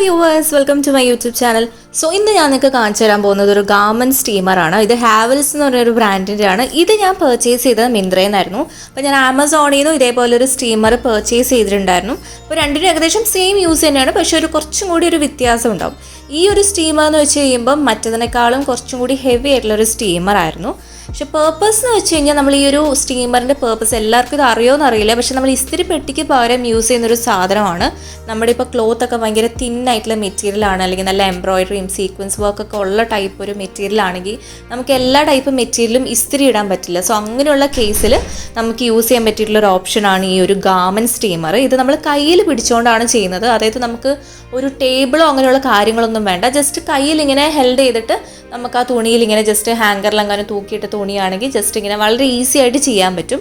Viewers welcome to my YouTube channel so ഇന്ന് ഞാൻ നിങ്ങൾക്ക് കാണിച്ചു തരാൻ പോകുന്നത് ഒരു ഗാർമെന്റ് സ്റ്റീമറാണ് ഇത് ഹാവൽസ് എന്ന് പറഞ്ഞൊരു ബ്രാൻഡിന്റെ ആണ്. ഇത് ഞാൻ പർച്ചേസ് ചെയ്തത് മിന്ത്രയിൽ നിന്നായിരുന്നു. അപ്പോൾ ഞാൻ ആമസോണിൽ നിന്നും ഇതേപോലെ ഒരു സ്റ്റീമർ പർച്ചേസ് ചെയ്തിട്ടുണ്ടായിരുന്നു. അപ്പോൾ രണ്ടിനും ഏകദേശം സെയിം യൂസ് തന്നെയാണ്. പക്ഷേ ഒരു കുറച്ചും കൂടി ഒരു വ്യത്യാസം ഉണ്ടാവും. ഈ ഒരു സ്റ്റീമർ എന്ന് വെച്ച് കഴിയുമ്പം മറ്റതിനേക്കാളും കുറച്ചും കൂടി ഹെവി ആയിട്ടുള്ള ഒരു സ്റ്റീമർ ആയിരുന്നു. പക്ഷെ പേർപ്പസ് എന്ന് വെച്ച് കഴിഞ്ഞാൽ നമ്മൾ ഈ ഒരു സ്റ്റീമറിന്റെ പേർപ്പസ് എല്ലാവർക്കും ഇത് അറിയുമോ അറിയില്ല. പക്ഷെ നമ്മൾ ഇസ്തിരി പെട്ടിക്ക് പകരം യൂസ് ചെയ്യുന്ന ഒരു സാധനമാണ്. നമ്മുടെ ഇപ്പോൾ ക്ലോത്ത് ഒക്കെ ഭയങ്കര തിന്നായിട്ടുള്ള മെറ്റീരിയൽ ആണ്. അല്ലെങ്കിൽ നല്ല എംബ്രോയിഡറിയും സീക്വൻസ് വർക്ക് ഒക്കെ ഉള്ള ടൈപ്പ് ഒരു മെറ്റീരിയൽ ആണെങ്കിൽ നമുക്ക് എല്ലാ ടൈപ്പ് മെറ്റീരിയലും ഇസ്തിരി ഇടാൻ പറ്റില്ല. സോ അങ്ങനെയുള്ള കേസിൽ നമുക്ക് യൂസ് ചെയ്യാൻ പറ്റിയിട്ടുള്ള ഒരു ഓപ്ഷനാണ് ഈ ഒരു ഗാമൻ സ്റ്റീമർ ഇത് നമ്മൾ കയ്യിൽ പിടിച്ചുകൊണ്ടാണ് ചെയ്യുന്നത്. അതായത് നമുക്ക് ഒരു ടേബിളോ അങ്ങനെയുള്ള കാര്യങ്ങളൊന്നും വേണ്ട. ജസ്റ്റ് കയ്യിൽ ഇങ്ങനെ ഹെൽഡ് ചെയ്തിട്ട് നമുക്ക് ആ തുണിയിൽ ഇങ്ങനെ ജസ്റ്റ് ഹാങ്കറിൽ അങ്ങനെ തൂക്കിയിട്ട് തുണിയാണെങ്കിൽ ജസ്റ്റ് ഇങ്ങനെ വളരെ ഈസി ആയിട്ട് ചെയ്യാൻ പറ്റും.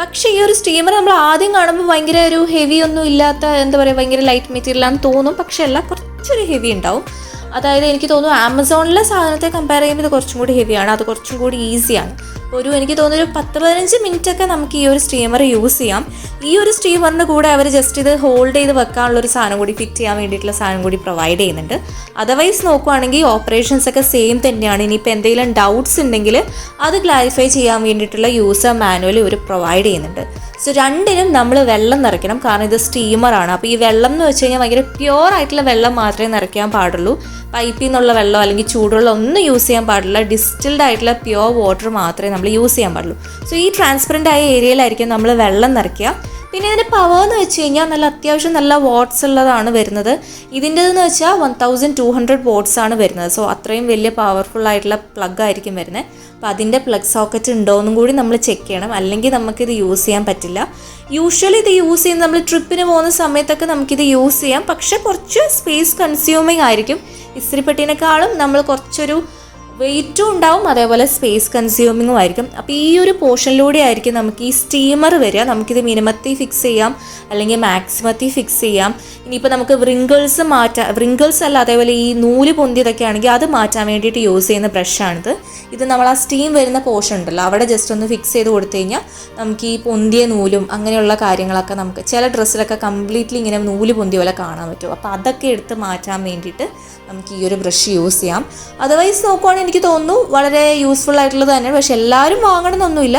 പക്ഷേ ഈ ഒരു സ്റ്റീമർ നമ്മൾ ആദ്യം കാണുമ്പോൾ ഭയങ്കര ഒരു ഹെവി ഒന്നും ഇല്ലാത്ത എന്താ പറയുക ഭയങ്കര ലൈറ്റ് മെറ്റീരിയൽ ആണെന്ന് തോന്നും. പക്ഷേ അല്ല കുറച്ചൊരു ഹെവി ഉണ്ടാവും. അതായത് എനിക്ക് തോന്നുന്നു ആമസോണിലെ സാധനത്തെ കമ്പയർ ചെയ്യുമ്പോൾ ഇത് കുറച്ചും കൂടി ഹെവിയാണ് അത് കുറച്ചും കൂടി ഈസിയാണ് ഒരു എനിക്ക് തോന്നുന്നു ഒരു പത്ത് പതിനഞ്ച് മിനിറ്റ് ഒക്കെ നമുക്ക് ഈ ഒരു സ്റ്റീമർ യൂസ് ചെയ്യാം. ഈ ഒരു സ്റ്റീമറിന്റെ കൂടെ അവർ ജസ്റ്റ് ഇത് ഹോൾഡ് ചെയ്ത് വെക്കാനുള്ള ഒരു സാധനം കൂടി ഫിറ്റ് ചെയ്യാൻ വേണ്ടിയിട്ടുള്ള സാധനം കൂടി പ്രൊവൈഡ് ചെയ്യുന്നുണ്ട്. അതർവൈസ് നോക്കുവാണെങ്കിൽ ഓപ്പറേഷൻസ് ഒക്കെ സെയിം തന്നെയാണ്. ഇനിയിപ്പോൾ എന്തെങ്കിലും ഡൗട്ട്സ് ഉണ്ടെങ്കിൽ അത് ക്ലാരിഫൈ ചെയ്യാൻ വേണ്ടിയിട്ടുള്ള യൂസർ മാനുവൽ ഇവർ പ്രൊവൈഡ് ചെയ്യുന്നുണ്ട്. സോ രണ്ടിനും നമ്മൾ വെള്ളം നിറയ്ക്കണം. കാരണം ഇത് സ്റ്റീമറാണ് അപ്പോൾ ഈ വെള്ളം എന്ന് വെച്ച് കഴിഞ്ഞാൽ ഭയങ്കര പ്യുവർ ആയിട്ടുള്ള വെള്ളം മാത്രമേ നിറയ്ക്കാൻ പാടുള്ളൂ. പൈപ്പിൽ നിന്നുള്ള വെള്ളം അല്ലെങ്കിൽ ചൂടുവെള്ളം ഒന്നും യൂസ് ചെയ്യാൻ പാടില്ല. ഡിസ്റ്റിൽഡ് ആയിട്ടുള്ള പ്യുവർ വാട്ടർ മാത്രമേ യൂസ് ചെയ്യാൻ പാടുള്ളൂ. സോ ഈ ട്രാൻസ്പെറന്റ് ആയ ഏരിയയിലായിരിക്കും നമ്മൾ വെള്ളം നിറയ്ക്കുക. പിന്നെ ഇതിന്റെ പവർ എന്ന് വെച്ച് കഴിഞ്ഞാൽ നല്ല അത്യാവശ്യം നല്ല വാട്ട്സ് ഉള്ളതാണ് വരുന്നത്. ഇതിന്റെതെന്ന് വെച്ചാൽ one thousand two hundred watts ആണ് വരുന്നത്. സോ അത്രയും വലിയ പവർഫുൾ ആയിട്ടുള്ള പ്ലഗ് ആയിരിക്കും വരുന്നത്. അപ്പോൾ അതിന്റെ പ്ലഗ് സോക്കറ്റ് ഉണ്ടോ എന്നും കൂടി നമ്മൾ ചെക്ക് ചെയ്യണം. അല്ലെങ്കിൽ നമുക്കിത് യൂസ് ചെയ്യാൻ പറ്റില്ല. യൂഷ്വലി ഇത് യൂസ് ചെയ്യുന്ന നമ്മൾ ട്രിപ്പിന് പോകുന്ന സമയത്തൊക്കെ നമുക്കിത് യൂസ് ചെയ്യാം. പക്ഷേ കുറച്ച് സ്പേസ് കൺസ്യൂമിങ് ആയിരിക്കും. ഇസ്തിരിപ്പെട്ടിനേക്കാളും നമ്മൾ കുറച്ചൊരു വെയിറ്റും ഉണ്ടാവും അതേപോലെ സ്പേസ് കൺസ്യൂമിങ്ങും ആയിരിക്കും. അപ്പോൾ ഈ ഒരു പോർഷനിലൂടെ ആയിരിക്കും നമുക്ക് ഈ സ്റ്റീമർ വരിക. നമുക്കിത് മിനിമത്തി ഫിക്സ് ചെയ്യാം അല്ലെങ്കിൽ മാക്സിമത്തി ഫിക്സ് ചെയ്യാം. ഇനിയിപ്പോൾ നമുക്ക് വ്രിങ്കിൾസ് മാറ്റാം. വ്രിങ്കിൾസ് അല്ല അതേപോലെ ഈ നൂൽ പൊന്തിയതൊക്കെ ആണെങ്കിൽ അത് മാറ്റാൻ വേണ്ടിയിട്ട് യൂസ് ചെയ്യുന്ന ബ്രഷാണിത് ഇത് നമ്മൾ ആ സ്റ്റീം വരുന്ന പോർഷൻ ഉണ്ടല്ലോ അവിടെ ജസ്റ്റ് ഒന്ന് ഫിക്സ് ചെയ്ത് കൊടുത്തു കഴിഞ്ഞാൽ നമുക്ക് ഈ പൊന്തിയ നൂലും അങ്ങനെയുള്ള കാര്യങ്ങളൊക്കെ നമുക്ക് ചില ഡ്രസ്സിലൊക്കെ കംപ്ലീറ്റ്ലി ഇങ്ങനെ നൂൽ പൊന്തിയ പോലെ കാണാൻ പറ്റും. അപ്പോൾ അതൊക്കെ എടുത്ത് മാറ്റാൻ വേണ്ടിയിട്ട് നമുക്ക് ഈ ഒരു ബ്രഷ് യൂസ് ചെയ്യാം. അതർവൈസ് നോക്കുവാണെങ്കിൽ എനിക്ക് തോന്നുന്നു വളരെ യൂസ്ഫുൾ ആയിട്ടുള്ളത് തന്നെയാണ് പക്ഷെ എല്ലാവരും വാങ്ങണമെന്നൊന്നുമില്ല.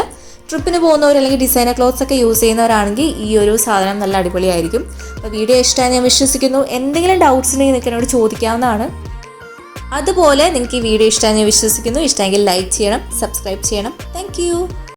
ട്രിപ്പിന് പോകുന്നവർ അല്ലെങ്കിൽ ഡിസൈനർ ക്ലോത്ത്സ് ഒക്കെ യൂസ് ചെയ്യുന്നവരാണെങ്കിൽ ഈ ഒരു സാധനം നല്ല അടിപൊളിയായിരിക്കും. അപ്പോൾ വീഡിയോ ഇഷ്ടമായി ഞാൻ വിശ്വസിക്കുന്നു. എന്തെങ്കിലും ഡൗട്ട്സ് ഉണ്ടെങ്കിൽ നിങ്ങൾക്ക് എന്നോട് ചോദിക്കാവുന്നതാണ്. അതുപോലെ നിങ്ങൾക്ക് ഈ വീഡിയോ ഇഷ്ടമായി ഞാൻ വിശ്വസിക്കുന്നു. ഇഷ്ടമെങ്കിൽ ലൈക്ക് ചെയ്യണം സബ്സ്ക്രൈബ് ചെയ്യണം. താങ്ക്